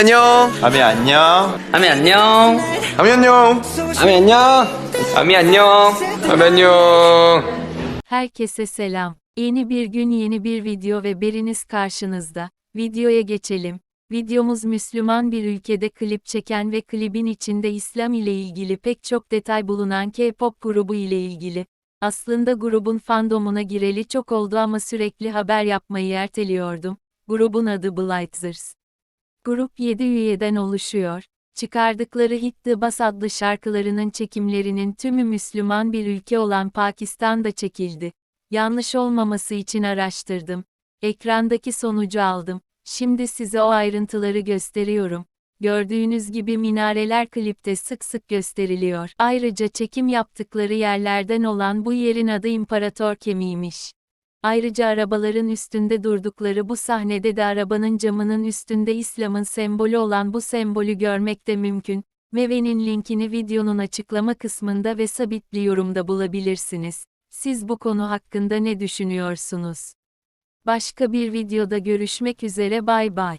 안녕. 아미 안녕. 아미 안녕. 아미 안녕. 아미 안녕. 아미 안녕. 아미 안녕. Herkese selam. Yeni bir gün yeni bir video ve beriniz karşınızda. Videoya geçelim. Videomuz Müslüman bir ülkede klip çeken ve klibin içinde İslam ile ilgili pek çok detay bulunan K-pop grubu ile ilgili. Aslında grubun fandomuna gireli çok oldu ama sürekli haber yapmayı erteliyordum. Grubun adı Blighters. Grup 7 üyeden oluşuyor. Çıkardıkları Hit the Bus adlı şarkılarının çekimlerinin tümü Müslüman bir ülke olan Pakistan'da çekildi. Yanlış olmaması için araştırdım. Ekrandaki sonucu aldım. Şimdi size o ayrıntıları gösteriyorum. Gördüğünüz gibi minareler klipte sık sık gösteriliyor. Ayrıca çekim yaptıkları yerlerden olan bu yerin adı İmparator Kemiğiymiş. Ayrıca arabaların üstünde durdukları bu sahnede de arabanın camının üstünde İslam'ın sembolü olan bu sembolü görmek de mümkün. Meve'nin linkini videonun açıklama kısmında ve sabitli yorumda bulabilirsiniz. Siz bu konu hakkında ne düşünüyorsunuz? Başka bir videoda görüşmek üzere bay bay.